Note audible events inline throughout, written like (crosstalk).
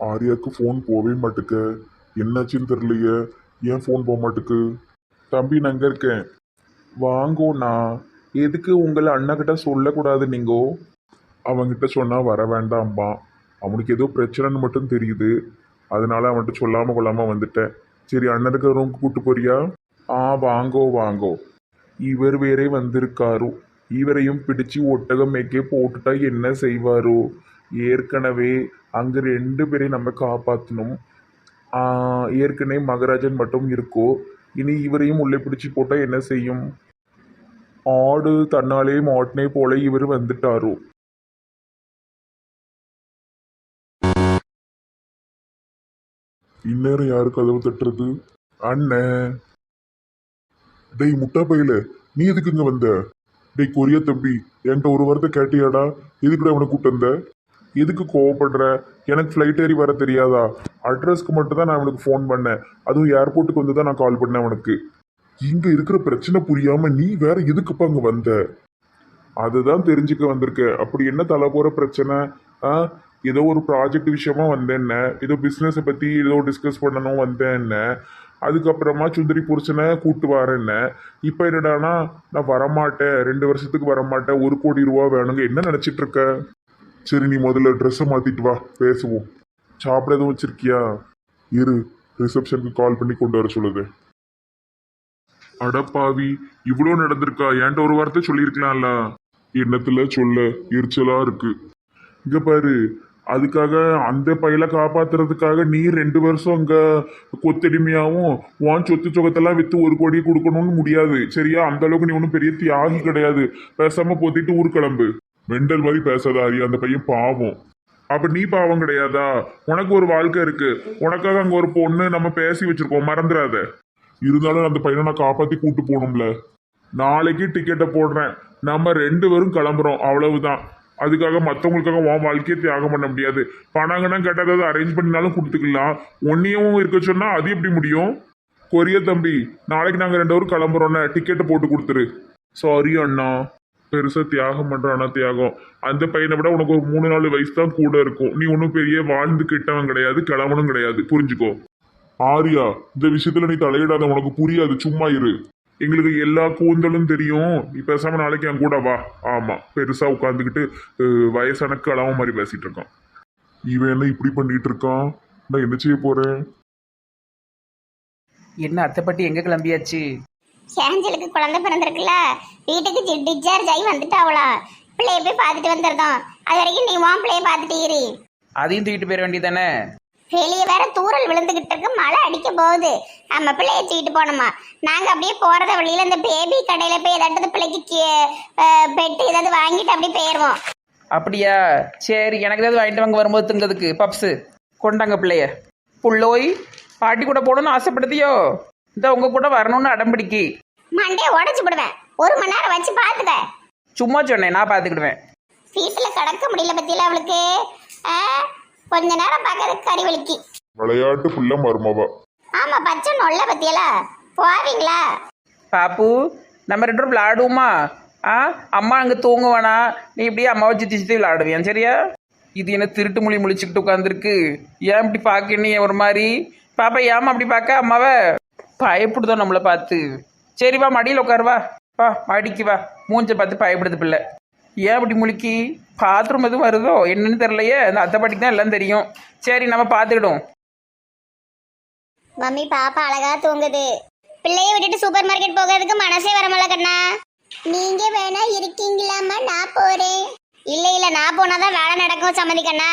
ஆரியாவுக்கு phone போவே மாட்டுக்க. என்னாச்சுன்னு தெரியலையே. ஏன் ஃபோன் போக மாட்டுக்கு? தம்பி நான் அங்கே இருக்கேன். வாங்கோண்ணா எதுக்கு உங்களை அண்ணக்கிட்ட சொல்லக்கூடாது நீங்கோ? அவன்கிட்ட சொன்னால் வர வேண்டாம்பா அவனுக்கு ஏதோ பிரச்சனைன்னு மட்டும் தெரியுது. அதனால அவன்கிட்ட சொல்லாமல் கொள்ளாமல் வந்துட்டேன். சரி அண்ணனுக்கு ரூமுக்கு கூப்பிட்டு போறியா? ஆ வாங்கோ வாங்கோ. இவர் வேறே வந்திருக்காரு. இவரையும் பிடிச்சு ஒட்டகம் மேக்கே போட்டுட்டா என்ன செய்வாரோ? ஏற்கனவே அங்கே ரெண்டு பேரையும் நம்ம காப்பாற்றணும் ஏற்கனவே மகராஜன் மட்டும் இருக்கோ இனி இவரையும் உள்ளே பிடிச்சி போட்டால் என்ன செய்யும்? ஆடு தன்னாலே மாட்டினே போல இவர் வந்துட்டாரோ? இந்நேரம் யாரு கதவு தட்டுறது? அண்ணன் டேய் முட்டா பையில நீ எதுக்கு இங்க வந்த? டேய் கொரியா தம்பி என்கிட்ட ஒரு வாரத்தை கேட்டியாடா? எதுக்குடா அவனை கூப்பிட்டு வந்த? எதுக்கு கோவப்படுற? எனக்கு ஃப்ளைட் ஏறி வர தெரியாதா? அட்ரஸ்க்கு மட்டும் தான் நான் அவனுக்கு ஃபோன் பண்ணேன். அதுவும் ஏர்போர்ட்டுக்கு வந்து தான் நான் கால் பண்ணேன் அவனுக்கு. இங்கே இருக்கிற பிரச்சனை புரியாமல் நீ வேற எதுக்குப்பா அங்கே வந்த? அதுதான் தெரிஞ்சுக்க வந்திருக்க அப்படி என்ன தலை போகிற பிரச்சனை? ஆ? ஏதோ ஒரு ப்ராஜெக்ட் விஷயமா வந்தேன்ன. ஏதோ பிஸ்னஸை பற்றி ஏதோ டிஸ்கஸ் பண்ணணும் வந்தேன்ன. அதுக்கப்புறமா சுந்தரி புருஷனை கூட்டு வரேன்ன. இப்போ என்னடானா நான் வரமாட்டேன். ரெண்டு வருஷத்துக்கு வரமாட்டேன். ஒரு கோடி ரூபா வேணுங்க. என்ன நினச்சிட்ருக்க சரி நீ முதல்ல ட்ரெஸ்ஸை மாற்றிட்டு வா பேசுவோம். சாப்பிட எதுவும் வச்சிருக்கியா? இரு ரிசப்ஷனுக்கு கால் பண்ணி கொண்டு வர சொல்லுது. அடப்பாவி இவ்வளோ நடந்திருக்கா? ஏன்ட்ட ஒரு வார்த்தை சொல்லியிருக்கலாம்ல? எண்ணத்துல சொல்ல? எரிச்சலா இருக்கு. இங்க பாரு அதுக்காக அந்த பையலை காப்பாத்துறதுக்காக நீ ரெண்டு வருஷம் அங்க கொத்தடிமையாவும் உன் சொத்து சொகத்தெல்லாம் வித்து ஒரு கோடி கொடுக்கணும்னு முடியாது. சரியா? அந்த அளவுக்கு நீ ஒன்றும் பெரிய தியாகி கிடையாது. பேசாம போத்திட்டு ஊர் கிளம்பு. வெண்டல் மாதிரி பேசாத ஹரி அந்த பையன் பாவம். அப்ப நீ பாவம் கிடையாதா? உனக்கு ஒரு வாழ்க்கை இருக்கு. உனக்காக அங்க ஒரு பொண்ணு நம்ம பேசி வச்சிருக்கோம் மறந்துடாத. இருந்தாலும் அந்த பையனை நான் காப்பாத்தி கூட்டு போகணும்ல. நாளைக்கு டிக்கெட்டை போடுறேன். நம்ம ரெண்டு பேரும் கிளம்புறோம் அவ்வளவுதான். அதுக்காக மற்றவங்களுக்காக உன் வாழ்க்கையை தியாகம் பண்ண முடியாது. பணங்கன்னு கேட்டால் ஏதாவது அரேஞ்ச் பண்ணினாலும் கொடுத்துக்கலாம். ஒன்னையும் இருக்க சொன்னா அது எப்படி முடியும்? கொரிய தம்பி நாளைக்கு நாங்கள் ரெண்டு பேரும் கிளம்புறோம்னா டிக்கெட்டை போட்டு கொடுத்துரு. சாரி அண்ணா. பெருசா தியாகம் பண்றானா தியாகம். அந்த பையனை விட உனக்கு ஒரு மூணு நாலு வயசு தான் கூட இருக்கும். நீ ஒன்றும் பெரிய வாழ்ந்து கிட்டவன் கிடையாது கிளவனும் கிடையாது. புரிஞ்சுக்கோ. ஆரியா இந்த விஷயத்துல நீ தலையிடாத உனக்கு புரியாது. சும்மா இரு. எங்களுக்கு எல்லா கூந்தலும் தெரியும். நீ பேசாம நாளைக்கு என் கூட வா. ஆமா பெருசா உட்காந்துக்கிட்டு வயசான கிளவ மாதிரி பேசிட்டு இருக்கான். இவன் என்ன இப்படி பண்ணிட்டு இருக்கான்? நான் என்ன செய்ய போறேன்? என்ன அத்தைப்பட்டி எங்க கிளம்பியாச்சு? ஏஞ்சலுக்கு குழந்தை பிறந்திருக்குல்ல? வீட்டுக்கு டிஸ்சார்ஜ் ஆகி வந்துட்டாவளா பிள்ளைய போய் பார்த்துட்டு வந்துருந்தோம் அது வரைக்கும் நீ உன் பிள்ளைய பார்த்துட்டு இரு. அதையும் தூக்கிட்டு போயிட வேண்டியதானே வெளியே வேற தூரல் விழுந்துகிட்டு இருக்கு. மழை அடிக்க போகுது. நம்ம பிள்ளைய தூக்கிட்டு போனோமா நாங்க அப்படியே போறத வழியில இந்த பேபி கடையில போய் ஏதாட்டு பிள்ளைக்கு பெட்டு ஏதாவது வாங்கிட்டு அப்படியே போயிருவோம் அப்படியா? சரி எனக்கு ஏதாவது வாங்கிட்டு வாங்க. வரும்போது திங்கிறதுக்கு பப்ஸு. கொண்டாங்க பிள்ளைய. புள்ளோய் பாட்டி கூட போகணும்னு ஆசைப்படுத்தியோ? இந்த உங்க கூட வரணும்னு அடம்பிடிக்கி. மண்டே உடச்சு விடுவேன் ஒரு மணி நேரம் வச்சு பார்த்துக்க. சும்மா சொன்னேன் நான் பார்த்துக்கிடுவேன். வீட்டுல கடக்க முடியல பத்தியில அவளுக்கு. ஆ, கொஞ்ச நேரம் பார்க்கறதுக்கு கறி வலிக்கு விளையாட்டு புள்ள மருமவா. ஆமா பச்சை நொல்ல பத்தியல. போவீங்களா? பாப்பு நம்ம ரெண்டு பேரும் விளாடுவோமா ஆ அம்மா அங்கே தூங்குவானா? நீ இப்படியே அம்மாவை சுற்றி சுற்றி விளாடுவியான் சரியா? இது என்ன திருட்டு மொழி முழிச்சுக்கிட்டு உட்காந்துருக்கு ஏன் இப்படி பார்க்க நீ ஒரு மாதிரி? பாப்பா ஏமா அப்படி பார்க்க அம்மாவை? பயப்படுதோ நம்மளை பார்த்து. சரி வா மடியில் உட்காரு வா. மடிக்கு வா. மூஞ்ச பார்த்து பயப்படுது பிள்ளை. ஏன் அப்படி முழுக்கி? பாத்ரூம் எதுவும் வருதோ? என்னன்னு தெரியலையே. அந்த அத்தை பாட்டிக்கு தான் எல்லாம் தெரியும். சரி நம்ம பார்த்துக்கிடுவோம். மம்மி பாப்பா அழகா தூங்குது. பிள்ளைய விட்டுட்டு சூப்பர் மார்க்கெட் போகிறதுக்கு மனசே வரமல கண்ணா. நீங்க வேணா இருக்கீங்களாமா நான் போறேன். இல்ல இல்ல நான் போனாதான் வேலை நடக்கும் சம்மதி கண்ணா.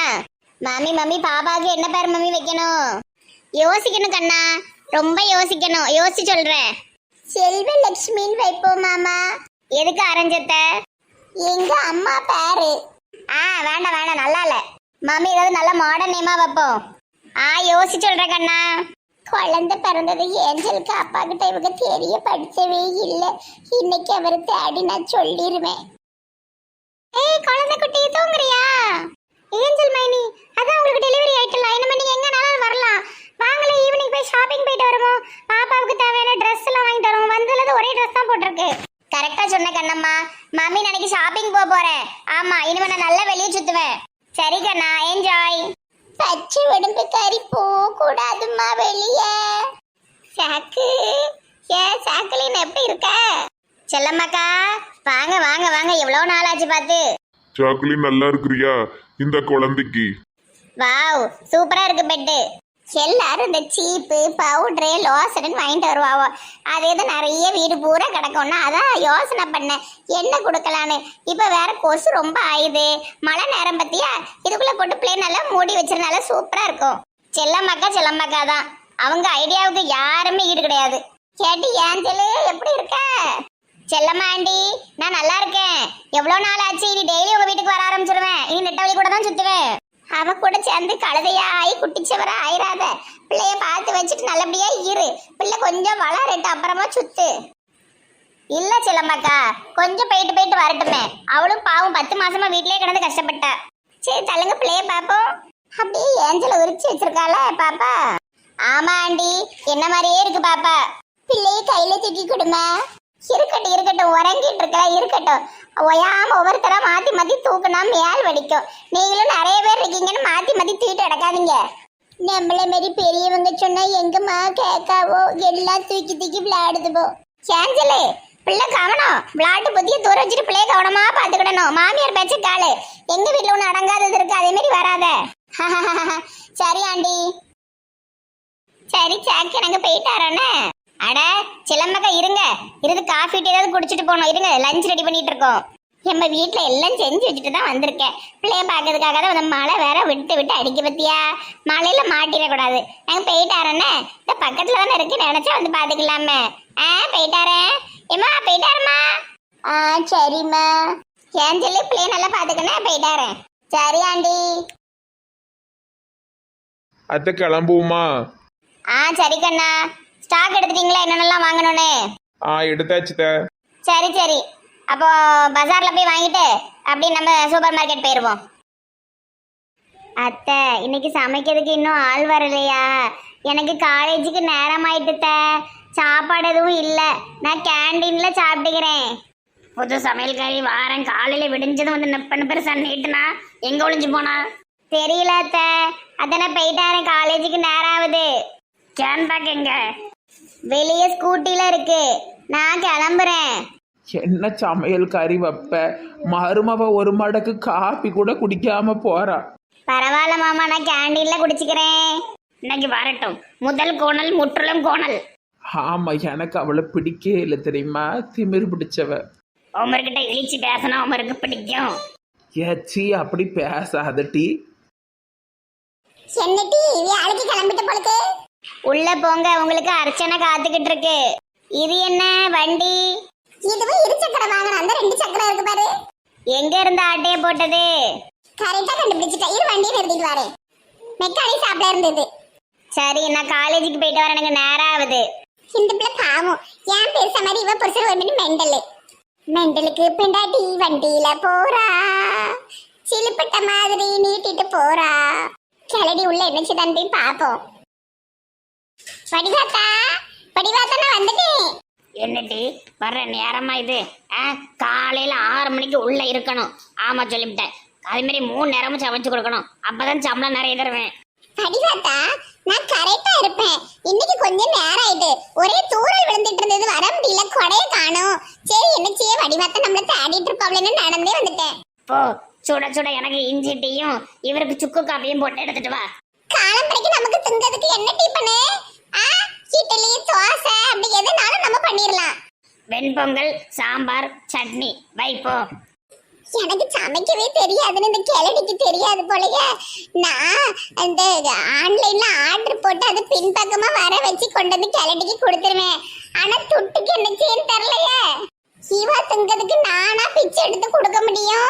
மம்மி மம்மி பாப்பாவுக்கு என்ன பேர் மம்மி வைக்கணும்? யோசிக்கணும் கண்ணா. ரொம்ப யோசிக்கணும். யோசிச்சு சொல்றேன் செல்வ லட்சுமின்னு வைப்போம் மாமா. எதுக்கு அரைஞ்சத்த எங்க அம்மா பேரு. ஆ வேண்டாம் வேண்டாம் நல்லா இல்ல. மம்மி ஏதாவது நல்ல மாடர்ன் நேமா வைப்போம். ஆ யோசிச்சு சொல்றேன் கண்ணா. குழந்தை பிறந்தது ஏஞ்சலுக்கு அப்பா கிட்ட இவங்க தெரிய படிச்சவே இல்லை. இன்னைக்கு அவர் தேடி நான் சொல்லிடுவேன் ஏய் குழந்தை குட்டி தூங்குறியா? ஏஞ்சல் மைனி அதான் உங்களுக்கு டெலிவரி ஆயிட்டல. இனிமே நீங்க எங்கனாலும் போய் ஷாப்பிங் போயிட்டு வருவோம் பாப்பாவுக்கு தேவையான ட்ரெஸ் எல்லாம் வாங்கிட்டு வருவோம். வந்ததுல ஒரே ட்ரெஸ் தான் போட்டிருக்கு. கரெக்டா சொன்ன கண்ணம்மா. மம்மி நாளைக்கு ஷாப்பிங் போக போறேன். ஆமா இனிமே நான் நல்லா வெளியே சுத்துவேன். சரி கண்ணா என்ஜாய் பச்சை உடம்பு கறி போக கூடாதுமா வெளியே. சாக்கு. ஏ சாக்குலின் எப்படி இருக்க? செல்லம்மாக்கா வாங்க வாங்க வாங்க. எவ்வளவு நாள் ஆச்சு பார்த்து? சாக்லேட் நல்லா இருக்கிறியா? இந்த குழந்தைக்கு. வாவ் சூப்பரா இருக்கு பெட்டு எல்லாரும் இந்த சீப்பு பவுடரு லோசன் வாங்கிட்டு வருவாவோ. அதே தான் நிறைய வீடு பூரா கிடக்கும்னா அதான் யோசனை பண்ணேன். என்ன கொடுக்கலான்னு? இப்போ வேற கொசு ரொம்ப ஆயுது. மழை நேரம் பத்தியா? இதுக்குள்ள போட்டு பிள்ளை நல்லா மூடி வச்சிருந்தால சூப்பரா இருக்கும். செல்லம்மாக்கா செல்லம்மாக்கா தான். அவங்க ஐடியாவுக்கு யாருமே ஈடு கிடையாது. கேட்டி ஏஞ்சலு எப்படி இருக்க? செல்லம்மா ஆண்டி நான் நல்லா இருக்கேன். எவ்வளோ நாள் ஆச்சு? இனி டெய்லி உங்க வீட்டுக்கு வர ஆரம்பிச்சிருவேன். இனி நெட்டவழி கூட தான் சுற்றுவேன் அவ கூட சேர்ந்து கழுதையா ஆகி குட்டிச்சவரா ஆயிராத. பிள்ளைய பார்த்து வச்சுட்டு நல்லபடியா இரு. பிள்ளை கொஞ்சம் வளரட்டு அப்புறமா சுத்து. இல்ல சிலம்பாக்கா கொஞ்சம் போயிட்டு போயிட்டு வரட்டுமே. அவளும் பாவம் பத்து மாசமா வீட்லயே கிடந்து கஷ்டப்பட்டா. சரி தள்ளுங்க பிள்ளைய பாப்போம் அப்படியே ஏஞ்சல உரிச்சு வச்சிருக்காள பாப்பா. ஆமா ஆண்டி. என்ன மாதிரியே இருக்கு பாப்பா. பிள்ளைய கையில தூக்கி கொடுமா. இருக்கட்டும் இருக்கட்டும். உறங்கிட்டு இருக்கா இருக்கட்டும். ஒயாம ஒவ்வொருத்தரா மாத்தி மாத்தி தூக்குனா மேல் வடிக்கும் நீங்களும் நிறைய பேர் இருக்கீங்கன்னு மாத்தி மாத்தி தூக்கிட்டு அடக்காதீங்க நம்மள மாரி பெரியவங்க சொன்னா எங்கம்மா கேட்காவோ? எல்லாம் தூக்கி தூக்கி விளையாடுதுவோ சேஞ்சலு பிள்ளை கவனம். விளையாட்டு புத்திய தூர வச்சுட்டு பிள்ளைய கவனமா பாத்துக்கிடணும் மாமியார் பேச்சு காலு எங்க வீட்டுல ஒண்ணு அடங்காதது இருக்கு. அதே மாதிரி வராத. (laughs) சரி ஆண்டி. சரி சாக்கி எனக்கு போயிட்டாரண்ணே அட சிலம்பக்கா இருங்க. இருந்து காஃபி டீ ஏதாவது குடிச்சிட்டு போனோம் இருங்க லஞ்ச் ரெடி பண்ணிட்டு இருக்கோம். நம்ம வீட்ல எல்லாம் செஞ்சு வச்சுட்டு தான் வந்திருக்கேன். பிள்ளைய பார்க்கறதுக்காக தான் அந்த மழை வேற விட்டு விட்டு அடிக்க பத்தியா? மழையில மாட்டிடக்கூடாது. நாங்க போயிட்டாரண்ணே இந்த பக்கத்துல தானே இருக்கு. நினைச்சா வந்து பாத்துக்கலாமே. ஆ போயிட்டாரே. ஏமா போயிட்டாருமா ஆ சரிம்மா. ஏன் சொல்லி பிள்ளைய நல்லா பாத்துக்கணும் போயிட்டாரேன் சரி ஆண்டி. அத்தை கிளம்புவோமா? ஆ சரி கண்ணா. ஸ்டாக் எடுத்துட்டீங்களா? என்னென்னலாம் வாங்கணும்னு? ஆ எடுத்தாச்சுத்த சரி சரி. அப்போ பஜார்ல போய் வாங்கிட்டு அப்படியே நம்ம சூப்பர் மார்க்கெட் போயிருவோம். அத்தை இன்னைக்கு சமைக்கிறதுக்கு இன்னும் ஆள் வரலையா? எனக்கு காலேஜுக்கு நேரம் ஆயிட்டுத்த சாப்பாடு எதுவும் இல்லை. நான் கேண்டீன்ல சாப்பிட்டுக்கிறேன். புது சமையல்காரி வாரேன். காலையில விடிஞ்சதும் வந்து நிப்பன்னு பெருசா நீட்டுனா எங்க ஒளிஞ்சு போனா? தெரியல அத்தை. அத்தனை போயிட்டாரேன் காலேஜுக்கு நேரம் ஆகுது. கேன் பேக் எங்க? வெளியே ஸ்கூட்டில இருக்கு. நான் கிளம்புறேன். என்ன சமையல் கறி வைப்ப? மருமவ ஒரு மடக்கு காப்பி கூட குடிக்காம போறா. பரவாயில்ல மாமா நான் கேண்டீன்ல குடிச்சுக்கிறேன். இன்னைக்கு வரட்டும். முதல் கோணல் முற்றிலும் கோணல். ஆமா எனக்கு அவளை பிடிக்கவே இல்லை தெரியுமா? திமிரு பிடிச்சவ. உமர்கிட்ட இழிச்சு பேசினா உமருக்கு பிடிக்கும். ஏச்சி அப்படி பேசாத டீ. என்ன டீ? வேலைக்கு கிளம்பிட்டு போலுக்கு. உள்ள போங்க உங்களுக்கு அர்ச்சனை காத்துக்கிட்டு இருக்கு. இது என்ன வண்டி? இதுவும் இரு சக்கரம் வாங்கணும் அந்த ரெண்டு சக்கரம் இருக்கு பாரு. எங்க இருந்து ஆட்டைய போட்டது? கரெக்டா கண்டுபிடிச்சிட்டேன். இரு வண்டியை நிறுத்திட்டு வரேன். மெக்கானிக் ஷாப்ல இருந்தது. சரி நான் காலேஜுக்கு போயிட்டு வர எனக்கு நேரம் ஆகுது. இந்த பிள்ளை பாவம். ஏன் பேச மாதிரி இவ புருஷன் வந்து மெண்டல். மெண்டலுக்கு பிண்டாட்டி வண்டியில போறா. சிலுப்பட்ட மாதிரி நீட்டிட்டு போறா. கிளடி உள்ள என்ன செய்தான்னு போய் பாப்போம் படிவாத்தா படிவாத்தா வந்துட்டேன் என்னடி வர்ற நேரமா இது? ஆ காலையில ஆறு மணிக்கு உள்ள இருக்கணும். ஆமா சொல்லிவிட்டேன். அதே மாதிரி மூணு நேரமும் சமைச்சு கொடுக்கணும். அப்பதான் சம்பளம் நிறைய தருவேன். படிவாத்தா நான் கரெக்டா இருப்பேன். இன்னைக்கு கொஞ்சம் நேரம் ஆயிட்டு. ஒரே தூரல் விழுந்துட்டு இருந்தது வர முடியல கொடைய காணும். சரி என்ன செய்ய வடிவாத்தா நம்மள தேடிட்டு இருப்பாங்களேன்னு நடந்தே வந்துட்டேன். போ சுட சுட எனக்கு இஞ்சி டீயும் இவருக்கு சுக்கு காப்பியும் போட்டு எடுத்துட்டு வா. காலம்பரைக்கு நமக்கு திங்கிறதுக்கு என்ன டீ பண்ணு? இட்லி தோசை அப்படி எதுனாலும் நம்ம பண்ணிடலாம். வெண்பொங்கல் சாம்பார் சட்னி. வைப்போ எனக்கு சமைக்கவே தெரியாதுன்னு இந்த கிழடிக்கு தெரியாது போலயே நான் அந்த ஆன்லைன்ல ஆர்டர் போட்டு அது பின்பக்கமா வர வச்சு கொண்டு வந்து கிழடிக்கு கொடுத்துருவேன். ஆனா துட்டுக்கு என்ன செய்யன்னு தெரியலையே. சிவா திங்கிறதுக்கு நானா பிச்சை எடுத்து கொடுக்க முடியும்?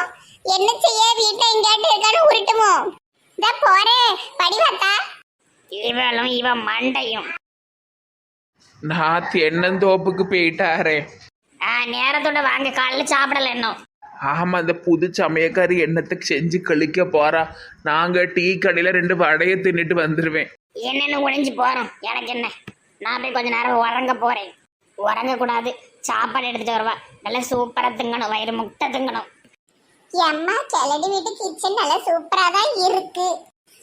என்ன செய்ய வீட்டுல எங்கேயாட்டு இருக்கான்னு உருட்டுமோ? இந்த போறேன். படிவாத்தா இவளும் இவன் மண்டையும். நான் தென்னந்தோப்புக்கு போயிட்டாரே. ஆ நேரத்தோட வாங்க. காலைல சாப்பிடல இன்னும். ஆமா அந்த புது சமயக்காரி என்னத்துக்கு செஞ்சு கழிக்க போறா. நாங்க டீ கடையில ரெண்டு வடையை தின்னுட்டு வந்துருவேன். என்னென்னு ஒளிஞ்சு போறோம்? எனக்கு என்ன? நான் போய் கொஞ்ச நேரம் உறங்க போறேன். உறங்க கூடாது சாப்பாடு எடுத்துட்டு வருவா. நல்லா சூப்பரா திங்கணும். வயிறு முட்டை திங்கணும். அம்மா கிழடி வீட்டு கிச்சன் நல்லா சூப்பரா தான் இருக்கு.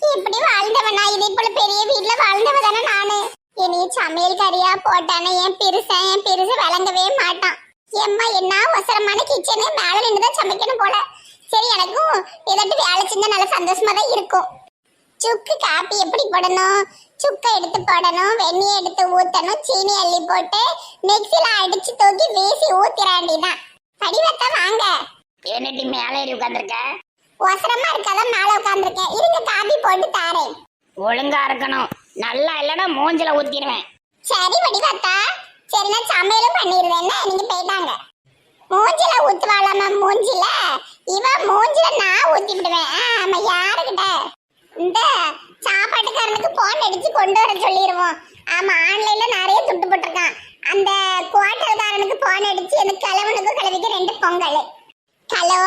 இப்படி வாழ்ந்தவனா இதே போல பெரிய வீட்டுல வாழ்ந்தவ தானே நானு? என்னைய சமையல் கறியா போட்டானே என் பெருசன் என் பெருசு விளங்கவே மாட்டான். எம்மா என்ன அவசரமான கிச்சனு மேல நின்றுதான் சமைக்கணும் போல. சரி எனக்கும் ஏதாட்டு வேலை செஞ்சா நல்ல சந்தோஷமா தான் இருக்கும். சுக்கு காப்பி எப்படி போடணும்? சுக்கை எடுத்து போடணும் வெந்நியை எடுத்து ஊத்தணும் சீனி அள்ளி போட்டு மிக்சில அடிச்சு தூக்கி வீசி ஊத்திராண்டிதான் படிவத்தை வாங்க. என்னடி மேலே ஏறி உட்காந்துருக்க ஒசரமா இருக்காதான் மேல உட்காந்துருக்கேன் இருங்க காபி போட்டு தாரேன். ஒழுங்கா இருக்கணும். நல்லா இல்லைன்னா மூஞ்சில ஊத்திடுவேன். சரி வடிவாத்தா. சரி நான் சமையலும் பண்ணிடுவேன் என்ன நீங்க போயிட்டாங்க. மூஞ்சில ஊத்துவாளாம மூஞ்சில? இவ மூஞ்சில நான் ஊத்தி விடுவேன் ஆமா யாருக்கிட்ட? இந்த சாப்பாட்டுக்காரனுக்கு போன் அடிச்சு கொண்டு வர சொல்லிடுவோம் ஆமா ஆன்லைன்ல நிறைய துட்டு போட்டிருக்கான். அந்த குவாட்டல்காரனுக்கு போன் அடிச்சு எனக்கு கிழவனுக்கும் கிழவிக்கு ரெண்டு பொங்கல். ஹலோ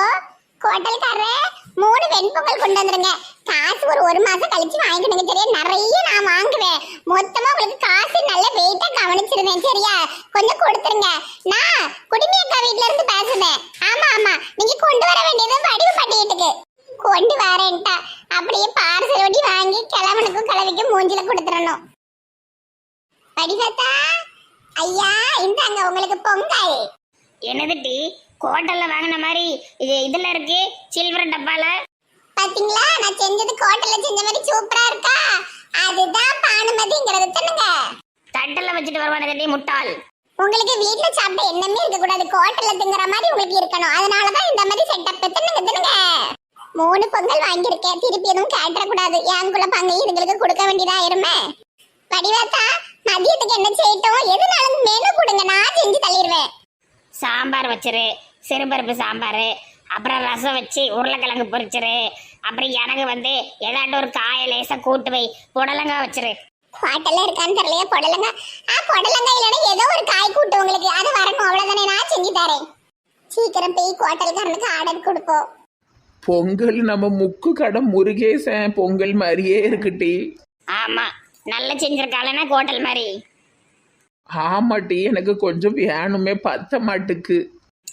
ஹோட்டல்காரரே மூணு வெண்பொங்கல் கொண்டு வந்துருங்க. காசு ஒரு ஒரு மாசம் கழிச்சு வாங்கிக்கணுங்க சரியா? நிறைய நான் வாங்குவேன். மொத்தமா உங்களுக்கு காசு நல்ல வெயிட்டா கவனிச்சிருவேன் சரியா? கொஞ்சம் கொடுத்துருங்க. நான் குடிமி அக்கா வீட்ல இருந்து பேசுறேன். ஆமா ஆமா. நீங்க கொண்டு வர வேண்டியது வடிவு பட்டியட்டுக்கு கொண்டு வரேன்ட்டா. அப்படியே பார்சல் ஒட்டி வாங்கி கிழவனுக்கும் கிழவிக்கும் மூஞ்சில கொடுத்துடணும். வடிவத்தா ஐயா இந்தாங்க உங்களுக்கு பொங்கல். என்னது டீ? ஹோட்டல்ல வாங்கின மாதிரி இது இதுல இருக்கு சில்வர் டப்பால. பாத்தீங்களா? நான் செஞ்சது கோட்டையில செஞ்ச மாதிரி சூப்பரா இருக்கா? அதுதான் பானுமதிங்கிறது தானுங்க தட்டில் வச்சுட்டு வருவானுங்க டீ முட்டாள். உங்களுக்கு வீட்ல சாப்பிட்ட எண்ணமே இருக்க கூடாது கோட்டையில திங்குற மாதிரி உங்களுக்கு இருக்கணும். அதனாலதான் இந்த மாதிரி செட்டப் தானுங்க தானுங்க மூணு பொங்கல் வாங்கியிருக்கேன். திருப்பி எதுவும் கேட்டுற கூடாது என்குள்ள பங்கு இதுங்களுக்கு கொடுக்க வேண்டியதா இருமே வடிவாத்தா மதியத்துக்கு என்ன செய்யட்டும்? எதுனாலும் மெனு கொடுங்க. நான் செஞ்சு தள்ளிடுவேன் சாம்பார் வச்சிரு. சிறுபருப்பு சாம்பார் அப்புறம் ரசம் வச்சு உருளைக்கிழங்கு பொரிச்சிரு. அப்புறம் எனக்கு வந்து ஏதாட்டும் ஒரு காயை லேசா கூட்டு வை. புடலங்காய் வச்சிரு. பாட்டெல்லாம் இருக்கான்னு தெரியலையா புடலங்க. ஆ புடலங்க இல்லைன்னா ஏதோ ஒரு காய் கூட்டு உங்களுக்கு. அது வரணும் அவ்வளவுதானே நான் செஞ்சு தரேன். சீக்கிரம் போய் ஹோட்டல்காரனுக்கு ஆர்டர் கொடுப்போம் பொங்கல் நம்ம முக்கு கடை முருகேசன் பொங்கல் மாதிரியே இருக்குட்டி. ஆமா நல்லா செஞ்சிருக்காளன்னா ஹோட்டல் மாதிரி. ஆமாட்டி எனக்கு கொஞ்சம் வேணுமே பத்த மாட்டுக்கு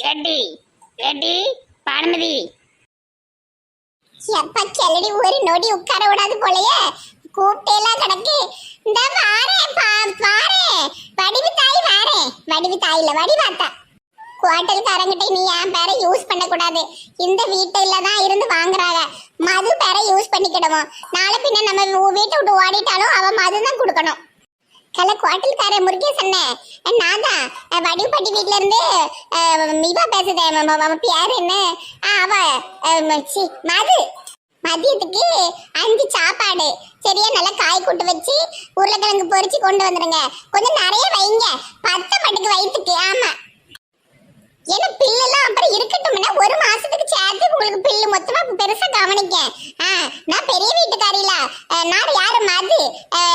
ஏட்டி ஏட்டி பானுமதி. எப்ப கிளடி ஒரு நொடி உட்கார விடாது போலயே. கூப்பிட்டேலாம் கிடக்கு. இந்த வாரேன் பா- வாரேன் வடிவு தாய் வாரேன் வடிவு தாயில வடிவாத்தா. ஹோட்டல்காரங்கிட்ட நீ என் பேரை யூஸ் பண்ணக்கூடாது. இந்த வீட்டில தான் இருந்து வாங்குறாங்க மது பேரை யூஸ் பண்ணிக்கிடுவோம். நாளை பின்ன நம்ம வீட்டை விட்டு ஓடிட்டாலும் அவன் மது தான் கொடுக்கணும். கல குவாட்டல்கார அண்ணன் நான் தான் அஹ், வடிவுப்பட்டி வீட்ல இருந்து அஹ், பேசுதேன் பேர் என்ன? அவ சி, மது. மதியத்துக்கு அஞ்சு சாப்பாடு. சரியா நல்லா காய் கூட்டு வச்சு உருளைக்கிழங்கு பொரிச்சு கொண்டு வந்துடுங்க கொஞ்சம் நிறைய வைங்க. பத்த மட்டுக்கு வயிற்றுக்கு ஆமா. சொல்லு மொத்தமா பெருசா கவனிக்க. நான் பெரிய வீட்டுக்காரில. நான் யாரு மது?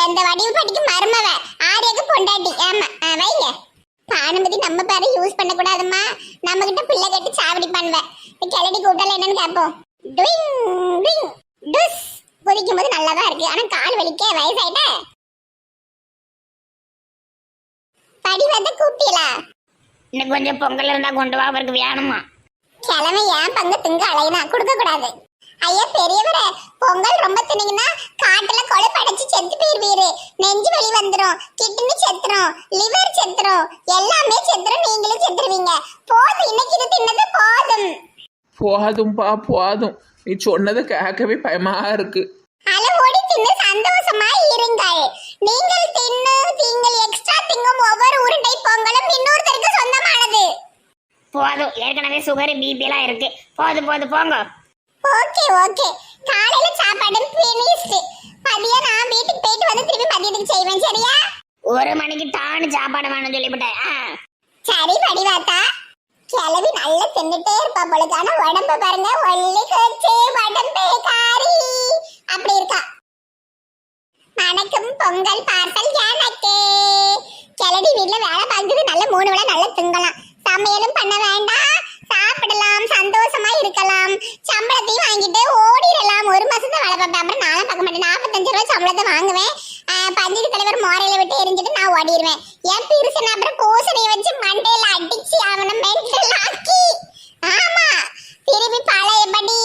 இந்த வடிவு பாட்டிக்கு மருமவ. ஆரியாக்கு பொண்டாட்டி. ஆமா வைங்க. பானுமதி நம்ம பேரை யூஸ் பண்ணக்கூடாதுமா நம்ம கிட்ட பிள்ளை கட்டி சாவடி பண்ணுவேன் கிளடி கூட்டல என்னன்னு கேட்போம். டுயிங் டுயிங் டுஸ். குதிக்கும் போது நல்லா தான் இருக்கு. ஆனா கால் வலிக்க வயசாயிட்ட. படி வந்து கூப்பிட்டீங்களா இன்னும் கொஞ்சம் பொங்கல் இருந்தா கொண்டு வா அவருக்கு வேணுமா? கிழமை ஏன் பங்கு திங்க அலையினா? கொடுக்க கூடாது. ஐயா பெரியவரே பொங்கல் ரொம்ப தின்னீங்கன்னா காட்டுல கொழுப்படைச்சு செத்து போயிருவீரு. நெஞ்சு வலி வந்துரும் கிட்னி செத்துரும் லிவர் செத்துரும் எல்லாமே செத்துரும் நீங்களும் செத்துருவீங்க. போதும் இன்னைக்கு இது தின்னது போதும். போதும்பா போதும். நீ சொன்னதை கேட்கவே பயமா இருக்கு. அளவோடி தின்னு சந்தோஷமா இருங்கள். நீங்கள் தின்னு போதும். ஏற்கனவே சுகர் பிபி எல்லாம் இருக்கு. போது போது போங்க. Okay okay. காலையில சாப்பாடு பினிஷ்டு மதியம் நான் வீட்டுக்கு போயிட்டு வந்து திருப்பி மதியத்துக்கு செய்வேன் சரியா? ஒரு மணிக்கு டான்னு சாப்பாடு வேணும்னு சொல்லிவிட்டேன். ஆ. சரி படிவாத்தா கிளவி நல்லா தின்னுட்டே இருப்பா பொழுது உடம்பு பாருங்க ஒல்லி கோச்சு உடம்பு காரி அப்படி இருக்கா. வணக்கம் பொங்கல் பார்சல் எனக்கு. கிளடி வீட்ல வேலை பார்க்குது. நல்ல மூணு வேளை நல்லா திங்கலாம். சமையலும் பண்ண வேண்டாம். சாப்பிடலாம் சந்தோஷமா இருக்கலாம். சம்பளத்தையும் வாங்கிட்டு ஓடிடலாம். ஒரு மாசத்தை வேலை பார்ப்பேன் அப்புறம் நானும் பார்க்க மாட்டேன். நாற்பத்தஞ்சு ரூபாய் சம்பளத்தை வாங்குவேன். ஆஹ் பஞ்சாயத்து தலைவர் மோரையில விட்டு எரிஞ்சிட்டு நான் ஓடிடுவேன். என் பிரிசன் அப்புறம் கோசனையை வச்சு மண்டையில அடிச்சு அவனை மென்டல் ஆக்கி. ஆமா திரும்பி பழையபடி